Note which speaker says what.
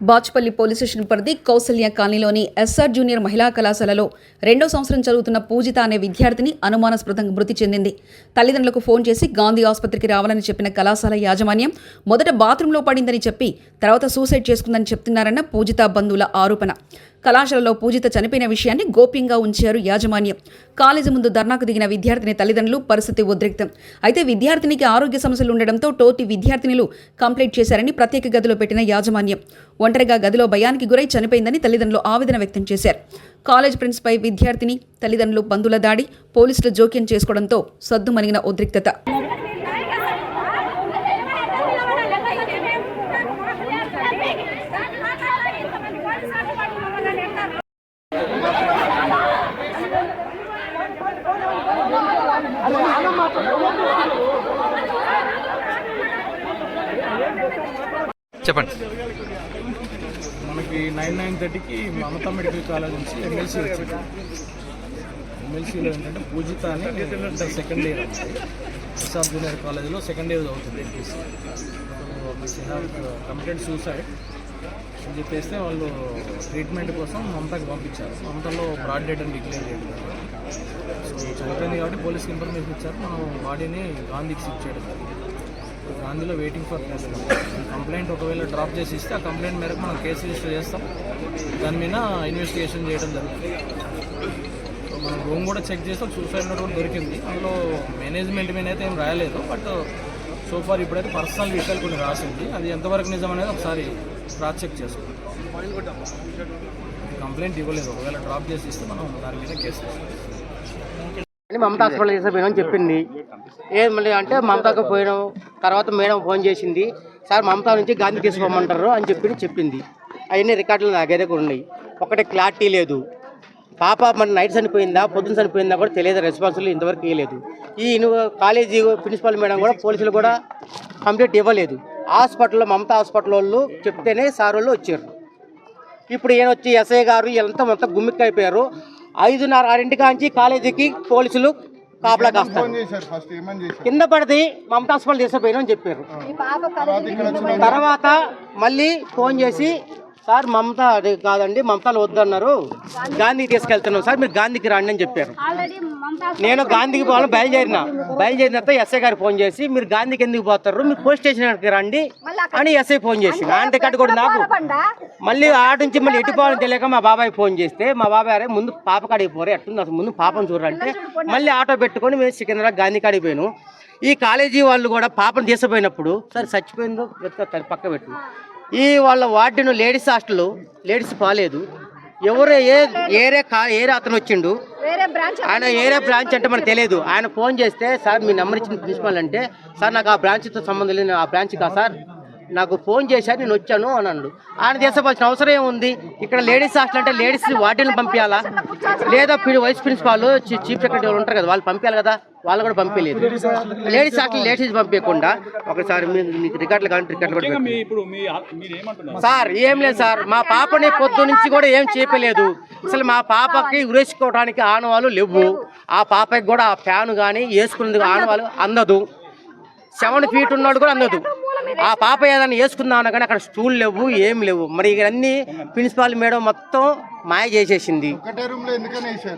Speaker 1: Bachupally police station పరిధి కౌసల్య కాలనీలోని SR junior మహిళా కళాశాలలో రెండో సంవత్సరం చదువుతున్న పూజిత అనే విద్యార్థిని అనుమానాస్పదంగా మృతి చెందింది. తల్లిదండ్రులకు ఫోన్ చేసి గాంధీ ఆసుపత్రికి రావాలని చెప్పిన కళాశాల యాజమాన్యం మొదట బాత్రూంలో పడిందని చెప్పి తర్వాత సూసైడ్ చేసుకుందని చెప్తున్నారన్న పూజిత బంధువుల ఆరోపణ. కళాశాలలో పూజిత చనిపోయిన విషయాన్ని గోప్యంగా ఉంచారు యాజమాన్యం. కాలేజీ ముందు ధర్నాకు దిగిన విద్యార్థిని తల్లిదండ్రులు పరిస్థితి ఉద్రిక్తం. అయితే విద్యార్థినికి ఆరోగ్య సమస్యలు ఉండడంతో తోటి విద్యార్థినులు కంప్లైంట్ చేశారని ప్రత్యేక గదిలో పెట్టిన యాజమాన్యం. ఒంటరిగా గదిలో భయానికి గురై చనిపోయిందని తల్లిదండ్రులు ఆవేదన వ్యక్తం చేశారు. కాలేజ్ ప్రిన్స్పై విద్యార్థిని తల్లిదండ్రులు బంధువుల దాడి పోలీసులు జోక్యం చేసుకోవడంతో సద్దుమణిగిన ఉద్రిక్తత.
Speaker 2: చెప్పండి.
Speaker 3: మనకి నైన్ నైన్ థర్టీకి మమతా మెడికల్ కాలేజ్ నుంచి ఎమ్మెల్సీ వచ్చింది. ఎమ్మెల్సీలో ఏంటంటే పూజిత అని సెకండ్ ఇయర్ ఎస్ఆర్ జూనియర్ కాలేజ్లో సెకండ్ ఇయర్ అవుతుంది ఎంపీసీ కంప్లీట్ సూసైడ్. అని చెప్పేస్తే వాళ్ళు ట్రీట్మెంట్ కోసం మమతాకి పంపించారు. మమతలో బ్రాడ్ డెడ్ అని డిక్లేర్ చేయడం సో చనిపోయింది కాబట్టి పోలీస్కి ఇన్ఫర్మేషన్ ఇచ్చారు. మనం బాడీని గాంధీకి షిఫ్ట్ చేయడం జరిగింది. గాంధీలో వెయిటింగ్ ఫర్ కంప్లైంట్ ఒకవేళ డ్రాప్ చేసి ఇస్తే ఆ కంప్లైంట్ మేరకు మనం కేసు రిజిస్టర్ చేస్తాం. దాని మీద ఇన్వెస్టిగేషన్ చేయడం జరుగుతుంది. మనం రూమ్ కూడా చెక్ చేస్తే సూసైడ్ నోట్ కూడా దొరికింది. అందులో మేనేజ్మెంట్ మీద అయితే ఏం రాయలేదు. బట్ సో ఫార్ ఇప్పుడైతే పర్సనల్ విషయాలు కొన్ని రాసింది. అది ఎంతవరకు నిజం అనేది ఒకసారి క్రాస్ చెక్ చేసుకుంటాం కంప్లైంట్ ఇవ్వలేదు. ఒకవేళ డ్రాప్ చేసి ఇస్తే మనం దాని మీద కేసు చేస్తాం
Speaker 4: మమతా హాస్పిటల్ చేసిపోయినామని చెప్పింది. ఏం మళ్ళీ అంటే మమతాకు పోయినాం తర్వాత మేడం ఫోన్ చేసింది సార్ మమతా నుంచి గాంధీ తీసుకోమంటారు అని చెప్పి చెప్పింది. అవన్నీ రికార్డులు నా దగ్గర కూడా ఉన్నాయి. ఒకటి క్లారిటీ లేదు. పాప మరి నైట్ చనిపోయిందా పొద్దున చనిపోయిందా కూడా తెలియదు రెస్పాన్సిబుల్ ఇంతవరకు ఇవ్వలేదు ఈ కాలేజీ ప్రిన్సిపల్ మేడం కూడా పోలీసులు కూడా కంప్లీట్ ఇవ్వలేదు. హాస్పిటల్లో మమతా హాస్పిటల్ వాళ్ళు చెప్తేనే సార్ వాళ్ళు వచ్చారు. ఇప్పుడు ఈయన వచ్చి ఎస్ఐ గారు వీళ్ళంతా మొత్తం గుమ్మిక్కైపోయారు ఐదున్నర ఆరింటి కాంచి కాలేజీకి పోలీసులు కాపలా కాస్తారు.
Speaker 5: చేశారు ఫస్ట్? ఏమని చేశారు?
Speaker 4: కింద పడితే మమతా హాస్పిటల్ తీసుకుపోయినా అని చెప్పారు. తర్వాత మళ్ళీ ఫోన్ చేసి సార్ మమత కాదండి మమతాలు వద్దన్నారు. గాంధీకి తీసుకెళ్తున్నాం సార్ మీరు గాంధీకి రండి అని చెప్పారు. నేను గాంధీకి పోవాలని బయలుదేరిన. బయలుదేరిన తర్వాత ఎస్ఐ గారు ఫోన్ చేసి మీరు గాంధీకి ఎందుకు పోతారు? మీరు పోలీస్ స్టేషన్కి రండి అని ఎస్ఐ ఫోన్ చేసి ఆయన టికెట్ కూడా నాకు మళ్ళీ ఆట నుంచి మళ్ళీ ఎటు పోవాలని తెలియక మా బాబాయ్ ఫోన్ చేస్తే మా బాబాయ్ అరే ముందు పాప కాడికి పోరే ఎట్టుంది అసలు ముందు పాపను చూడంటే మళ్ళీ ఆటో పెట్టుకొని మేము సికింద్రాబాద్ గాంధీ కాడికి పోయాను. ఈ కాలేజీ వాళ్ళు కూడా పాపను తీసుకుపోయినప్పుడు సరే చచ్చిపోయిందో పక్క పెట్టు. ఈ వాళ్ళ వార్డును లేడీస్ హాస్టల్ లేడీస్ పాలేదు ఎవరు ఏ ఏరే కా ఏరే అతను వచ్చిండు. ఆయన ఏరే బ్రాంచ్ అంటే మనకు తెలియదు. ఆయన ఫోన్ చేస్తే సార్ మీ నెంబర్ ఇచ్చిన ప్రిన్సిపల్ అంటే సార్ నాకు ఆ బ్రాంచ్తో సంబంధం లేదు ఆ బ్రాంచ్ కా సార్? నాకు ఫోన్ చేశారు నేను వచ్చాను అని అన్నాడు. ఆయన తీసుకోవాల్సిన అవసరం ఏముంది? ఇక్కడ లేడీస్ హాస్టల్ అంటే లేడీస్ వార్డులను పంపించాలా? లేదా వైస్ ప్రిన్సిపాల్ చీఫ్ సెక్రటరీ వాళ్ళు ఉంటారు కదా వాళ్ళు పంపించాలి కదా? వాళ్ళు కూడా పంపించలేదు. లేడీస్ హాస్టల్ లేడీస్ పంపించకుండా ఒకసారి మీకు రికార్డులు కానీ రికార్డులు కూడా సార్ ఏం లేదు సార్. మా పాపని పొద్దు నుంచి కూడా ఏం చేయలేదు. అసలు మా పాపకి ఉరేసుకోవడానికి ఆనవాళ్ళు లేవు. ఆ పాపకి కూడా ఆ ఫ్యాన్ కానీ వేసుకునేందుకు ఆనవాళ్ళు అందదు. సెవెన్ ఫీట్ ఉన్నాడు కూడా అందదు. ఆ పాప ఏదైనా వేసుకుందామన్నా కానీ అక్కడ స్టూల్ లేవు ఏం లేవు. మరి ఇవన్నీ ప్రిన్సిపాల్ మేడం మొత్తం మాయ చేసేసింది.